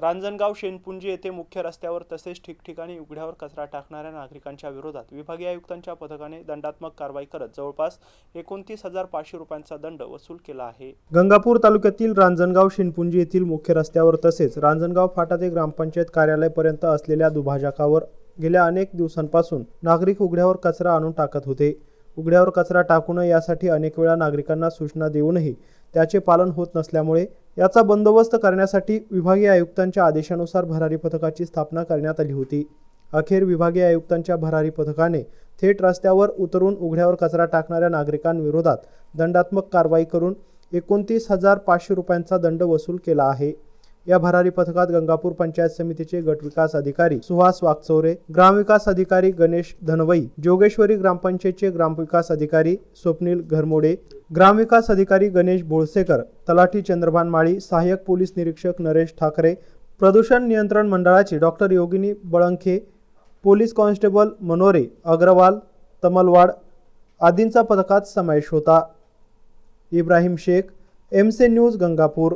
रांजणगाव शेनपुंजी येथे मुख्य रस्त्यावर तसेच ठिकठिकाणी उघड्यावर कचरा टाकणाऱ्या नागरिकांच्या विरोधात विभागीय आयुक्तांच्या पथकाने दंडात्मक कारवाई करत जवळपास एकोणतीस हजार पाचशे रुपयांचा दंड वसूल केला आहे. गंगापूर तालुक्यातील रांजणगाव शेनपुंजी येथील मुख्य रस्त्यावर तसेच रांजणगाव फाटा ते ग्रामपंचायत कार्यालयापर्यंत असलेल्या दुभाजकावर गेल्या अनेक दिवसांपासून नागरिक उघड्यावर कचरा आणून टाकत होते. उघड्यावर कचरा टाकू नये यासाठी अनेक वेळा नागरिकांना सूचना देऊनही त्याचे पालन होत नसल्यामुळे याचा बंदोबस्त करण्यासाठी विभागीय आयुक्तांच्या आदेशानुसार भरारी पथकाची स्थापना करण्यात आली होती. अखेर विभागीय आयुक्तांच्या भरारी पथकाने थेट रस्त्यावर उतरून उघड्यावर कचरा टाकणाऱ्या नागरिकांविरोधात दंडात्मक कारवाई करून एकोणतीस हजार पाचशे रुपयांचा दंड वसूल केला आहे. या भरारी पथकात गंगापूर पंचायत समितीचे गटविकास अधिकारी सुहास वागचौरे ग्रामविकास अधिकारी गणेश धनवई जोगेश्वरी ग्रामपंचायतचे ग्रामविकास अधिकारी स्वप्नील घरमोडे ग्रामविकास अधिकारी गणेश बोळसेकर तलाठी चंद्रभान माळी सहाय्यक पोलीस निरीक्षक नरेश ठाकरे प्रदूषण नियंत्रण मंडळाची doctor Yogini Balankhe police constable Manore Agarwal Tamalwad आदींचा पथकात समावेश होता. इब्राहिम शेख एमसे न्यूज गंगापूर.